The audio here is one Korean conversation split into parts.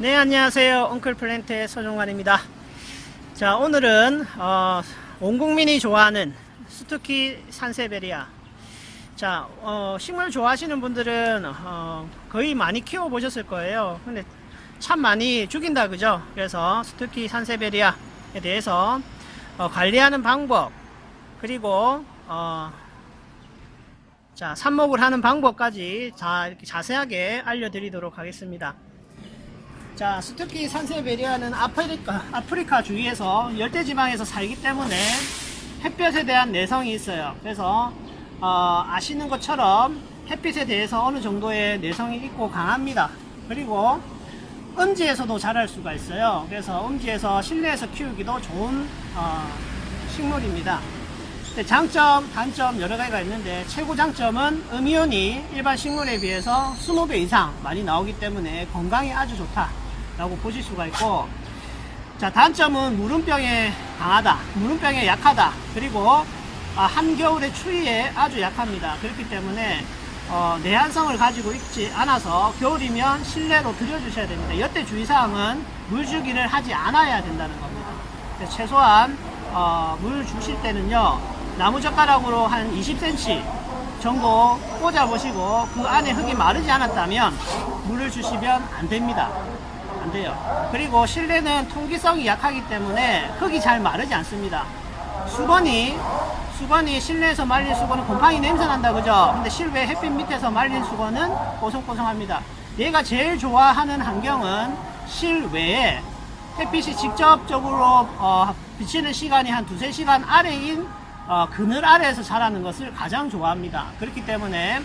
네 안녕하세요. 엉클 플랜트의 서종관입니다. 자 오늘은 어, 온 국민이 좋아하는 스투키 산세베리아. 자 어, 식물 좋아하시는 분들은 어, 거의 많이 키워 보셨을 거예요. 근데 참 많이 죽인다 그죠? 그래서 스투키 산세베리아에 대해서 어, 관리하는 방법 그리고 어, 자 삽목을 하는 방법까지 다 이렇게 자세하게 알려드리도록 하겠습니다 자, 스투키 산세베리아는 아프리카, 아프리카 주위에서 열대지방에서 살기 때문에 햇볕에 대한 내성이 있어요. 그래서, 어, 아시는 것처럼 햇빛에 대해서 어느 정도의 내성이 있고 강합니다. 그리고 음지에서도 자랄 수가 있어요. 그래서 음지에서 실내에서 키우기도 좋은, 어, 식물입니다. 장점, 단점 여러 가지가 있는데 최고 장점은 음이온이 일반 식물에 비해서 20배 이상 많이 나오기 때문에 건강에 아주 좋다. 라고 보실 수가 있고 자 단점은 무름병에 강하다 무름병에 약하다. 그리고 아, 한겨울의 추위에 아주 약합니다. 그렇기 때문에 어, 내한성을 가지고 있지 않아서 겨울이면 실내로 들여주셔야 됩니다. 여태 주의사항은 물 주기를 하지 않아야 된다는 겁니다. 최소한 어, 물 주실 때는요 나무젓가락으로 한 20cm 정도 꽂아 보시고 그 안에 흙이 마르지 않았다면 물을 주시면 안 됩니다 안 돼요. 그리고 실내는 통기성이 약하기 때문에 흙이 잘 마르지 않습니다. 수건이 수건이 실내에서 말린 수건은 곰팡이 냄새 난다 그죠? 근데 실외 햇빛 밑에서 말린 수건은 뽀송뽀송합니다. 얘가 제일 좋아하는 환경은 실외에 햇빛이 직접적으로 어, 비치는 시간이 한 두세 시간 아래인 어, 그늘 아래에서 자라는 것을 가장 좋아합니다. 그렇기 때문에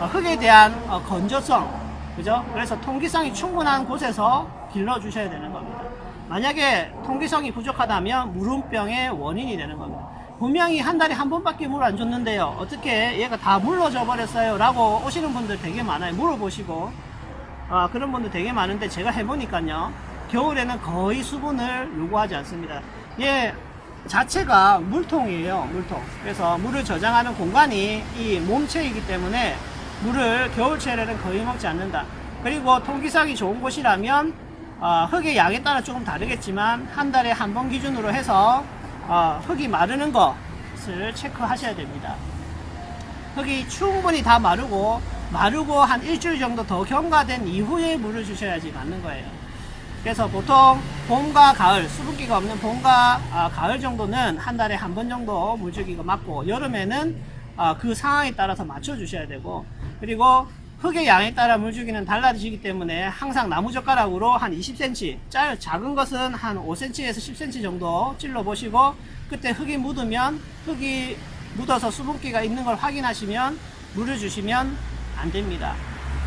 어, 흙에 대한 어, 건조성, 그죠? 그래서 통기성이 충분한 곳에서 길러 주셔야 되는 겁니다. 만약에 통기성이 부족하다면 무름병의 원인이 되는 겁니다. 분명히 한 달에 한 번밖에 물 안 줬는데요. 어떻게 얘가 다 물러져 버렸어요? 라고 오시는 분들 되게 많아요. 물어보시고. 아, 그런 분들 되게 많은데 제가 해보니까요. 겨울에는 거의 수분을 요구하지 않습니다. 얘 자체가 물통이에요. 물통. 그래서 물을 저장하는 공간이 이 몸체이기 때문에 물을 겨울철에는 거의 먹지 않는다. 그리고 통기성이 좋은 곳이라면 어, 흙의 양에 따라 조금 다르겠지만 한 달에 한 번 기준으로 해서 어, 흙이 마르는 것을 체크하셔야 됩니다. 흙이 충분히 다 마르고 마르고 한 일주일 정도 더 경과된 이후에 물을 주셔야지 맞는 거예요. 그래서 보통 봄과 가을 수분기가 없는 봄과 아, 가을 정도는 한 달에 한 번 정도 물 주기가 맞고 여름에는 아, 그 상황에 따라서 맞춰 주셔야 되고 그리고 흙의 양에 따라 물 주기는 달라지기 때문에 항상 나무젓가락으로 한 20cm 짜 작은 것은 한 5cm에서 10cm 정도 찔러 보시고 그때 흙이 묻으면 흙이 묻어서 수분기가 있는 걸 확인하시면 물을 주시면 안 됩니다.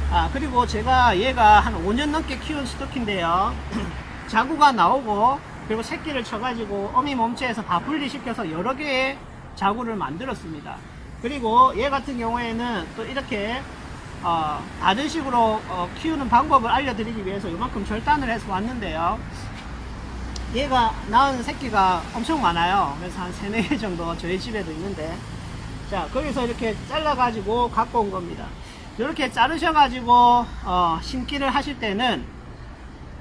아 그리고 제가 얘가 한 5년 넘게 키운 스토키인데요. 자구가 나오고 그리고 새끼를 쳐가지고 어미 몸체에서 다 분리시켜서 여러 개의 자구를 만들었습니다. 그리고 얘 같은 경우에는 또 이렇게 어, 다른 식으로 어, 키우는 방법을 알려드리기 위해서 이만큼 절단을 해서 왔는데요. 얘가 낳은 새끼가 엄청 많아요. 그래서 한 3, 4개 정도 저희 집에도 있는데 자 거기서 이렇게 잘라가지고 갖고 온 겁니다. 이렇게 자르셔가지고 어, 심기를 하실 때는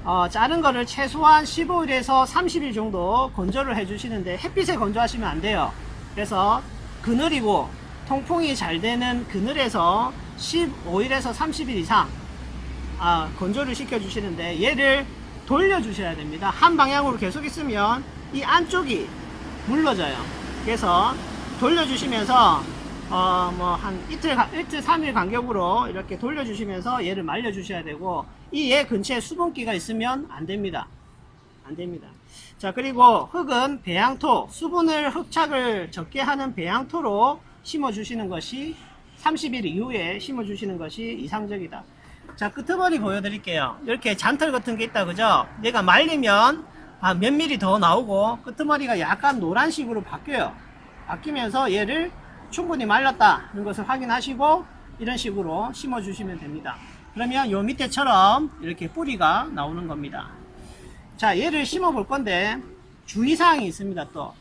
어, 자른 거를 최소한 15일에서 30일 정도 건조를 해주시는데 햇빛에 건조하시면 안 돼요. 그래서 그늘이고 통풍이 잘 되는 그늘에서 15일에서 30일 이상 아, 건조를 시켜 주시는데 얘를 돌려 주셔야 됩니다. 한 방향으로 계속 있으면 이 안쪽이 물러져요. 그래서 돌려 주시면서 어, 뭐 한 이틀, 가- 이틀, 3일 간격으로 이렇게 돌려 주시면서 얘를 말려 주셔야 되고 이 얘 근처에 수분기가 있으면 안 됩니다. 안 됩니다. 자, 그리고 흙은 배양토, 수분을 흡착을 적게 하는 배양토로 심어주시는 것이 30일 이후에 심어주시는 것이 이상적이다. 자, 끄트머리 보여드릴게요. 이렇게 잔털 같은 게 있다, 그죠? 얘가 말리면 아, 몇 미리 더 나오고 끄트머리가 약간 노란식으로 바뀌어요. 바뀌면서 얘를 충분히 말랐다는 것을 확인하시고 이런 식으로 심어주시면 됩니다. 그러면 요 밑에처럼 이렇게 뿌리가 나오는 겁니다. 자, 얘를 심어 볼 건데 주의사항이 있습니다, 또.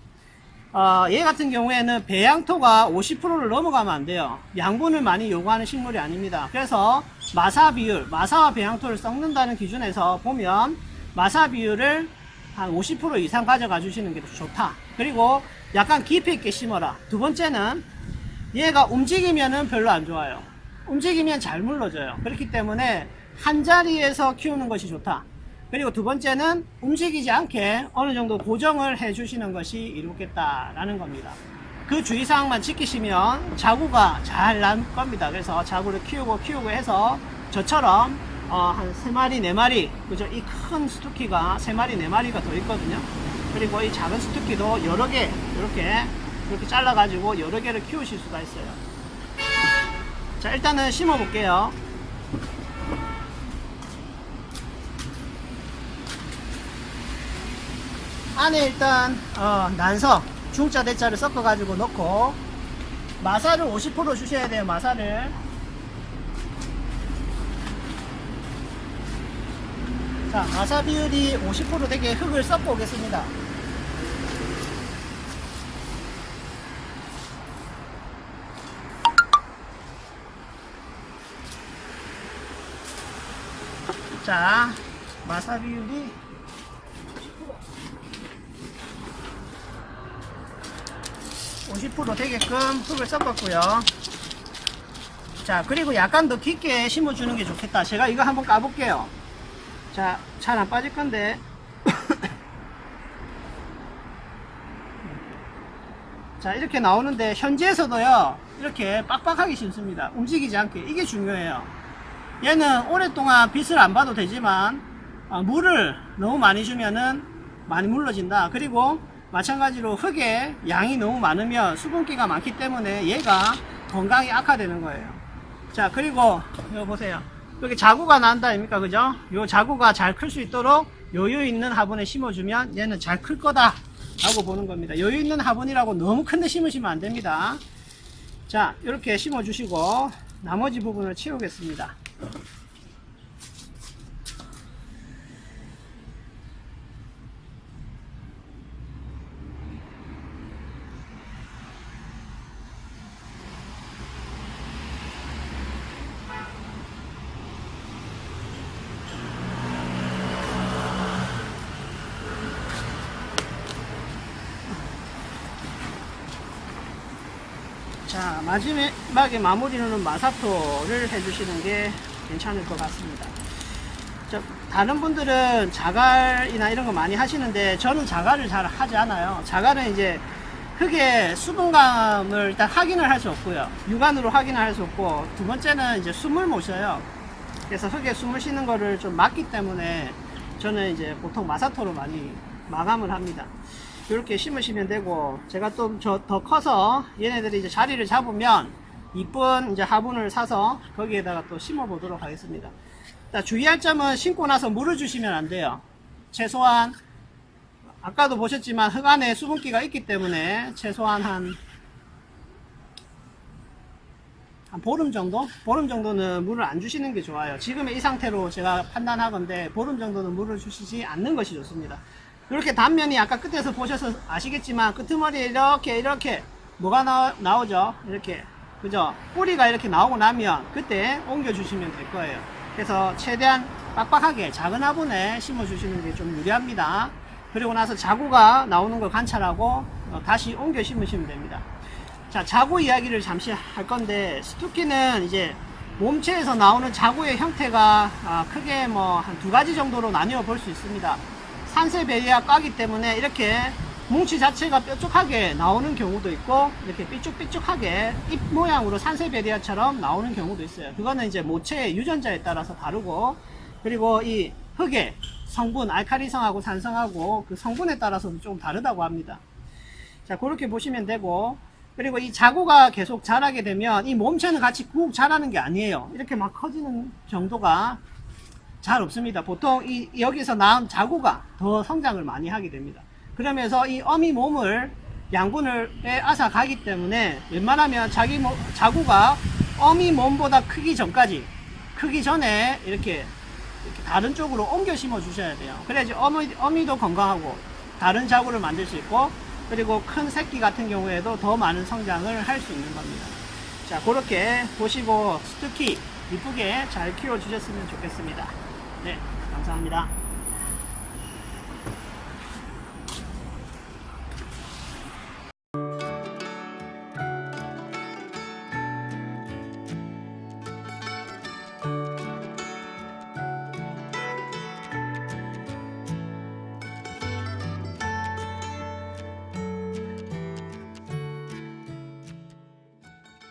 어, 얘 같은 경우에는 배양토가 50%를 넘어가면 안 돼요. 양분을 많이 요구하는 식물이 아닙니다. 그래서 마사 비율, 마사와 배양토를 섞는다는 기준에서 보면 마사 비율을 한 50% 이상 가져가 주시는 게 좋다. 그리고 약간 깊이 있게 심어라. 두 번째는 얘가 움직이면은 별로 안 좋아요. 움직이면 잘 물러져요. 그렇기 때문에 한 자리에서 키우는 것이 좋다. 그리고 두 번째는 움직이지 않게 어느 정도 고정을 해 주시는 것이 이롭겠다라는 겁니다. 그 주의사항만 지키시면 자구가 잘 날 겁니다. 그래서 자구를 키우고 키우고 해서 저처럼 어, 한 세마리네마리 그죠? 이 큰 스투키가 세마리네마리가 더 있거든요. 그리고 이 작은 스투키도 여러 개, 이렇게, 이렇게 잘라가지고 여러 개를 키우실 수가 있어요. 자, 일단은 심어 볼게요. 안에 일단 어, 난석 중자 대자를 섞어 가지고 넣고 마사를 50% 주셔야 돼요 마사를 자 마사 비율이 50% 되게 흙을 섞어 오겠습니다. 자 마사 비율이 50% 되게끔 흙을 섞었고요. 자, 그리고 약간 더 깊게 심어주는 게 좋겠다. 제가 이거 한번 까볼게요. 자, 잘 안 빠질 건데. 자, 이렇게 나오는데, 현지에서도요, 이렇게 빡빡하게 심습니다. 움직이지 않게. 이게 중요해요. 얘는 오랫동안 빛을 안 봐도 되지만, 어, 물을 너무 많이 주면은 많이 물러진다. 그리고 마찬가지로 흙에 양이 너무 많으면 수분기가 많기 때문에 얘가 건강이 악화되는 거예요. 자, 그리고 이거 보세요. 여기 자구가 난다 아닙니까? 그죠? 요 자구가 잘 클 수 있도록 여유 있는 화분에 심어주면 얘는 잘 클 거다. 라고 보는 겁니다. 여유 있는 화분이라고 너무 큰데 심으시면 안 됩니다. 자, 이렇게 심어주시고 나머지 부분을 치우겠습니다. 자, 마지막에 마무리는 마사토를 해주시는 게 괜찮을 것 같습니다. 저, 다른 분들은 자갈이나 이런 거 많이 하시는데 저는 자갈을 잘 하지 않아요. 자갈은 이제 흙의 수분감을 일단 확인을 할 수 없고요. 육안으로 확인을 할 수 없고 두 번째는 이제 숨을 못 쉬어요. 그래서 흙에 숨을 쉬는 거를 좀 막기 때문에 저는 이제 보통 마사토로 많이 마감을 합니다. 이렇게 심으시면 되고 제가 좀 더 커서 얘네들이 이제 자리를 잡으면 이쁜 이제 화분을 사서 거기에다가 또 심어 보도록 하겠습니다. 자, 주의할 점은 심고 나서 물을 주시면 안 돼요. 최소한 아까도 보셨지만 흙 안에 수분기가 있기 때문에 최소한 한, 한 보름 정도? 보름 정도는 물을 안 주시는 게 좋아요. 지금의 이 상태로 제가 판단하건데 보름 정도는 물을 주시지 않는 것이 좋습니다. 이렇게 단면이 아까 끝에서 보셔서 아시겠지만 끄트머리에 이렇게 이렇게 뭐가 나, 나오죠? 이렇게 그죠? 뿌리가 이렇게 나오고 나면 그때 옮겨 주시면 될 거예요. 그래서 최대한 빡빡하게 작은 화분에 심어 주시는 게 좀 유리합니다. 그리고 나서 자구가 나오는 걸 관찰하고 어, 다시 옮겨 심으시면 됩니다. 자, 자구 이야기를 잠시 할 건데 스투키는 이제 몸체에서 나오는 자구의 형태가 아, 크게 뭐 한 두 가지 정도로 나뉘어 볼 수 있습니다. 산세베리아 까기 때문에 이렇게 뭉치 자체가 뾰족하게 나오는 경우도 있고 이렇게 삐쭉삐쭉하게 잎 모양으로 산세베리아처럼 나오는 경우도 있어요. 그거는 이제 모체의 유전자에 따라서 다르고 그리고 이 흙의 성분 알카리성하고 산성하고 그 성분에 따라서도 좀 다르다고 합니다. 자 그렇게 보시면 되고 그리고 이 자구가 계속 자라게 되면 이 몸체는 같이 꾹 자라는 게 아니에요. 이렇게 막 커지는 정도가 잘 없습니다. 보통 이 여기서 나온 자구가 더 성장을 많이 하게 됩니다. 그러면서 이 어미 몸을 양분을 빼앗아 가기 때문에 웬만하면 자기 몸, 자구가 어미 몸보다 크기 전까지 크기 전에 이렇게, 이렇게 다른 쪽으로 옮겨 심어 주셔야 돼요. 그래야지 어미, 어미도 건강하고 다른 자구를 만들 수 있고 그리고 큰 새끼 같은 경우에도 더 많은 성장을 할 수 있는 겁니다. 자, 그렇게 보시고 스투키 이쁘게 잘 키워 주셨으면 좋겠습니다. 네, 감사합니다.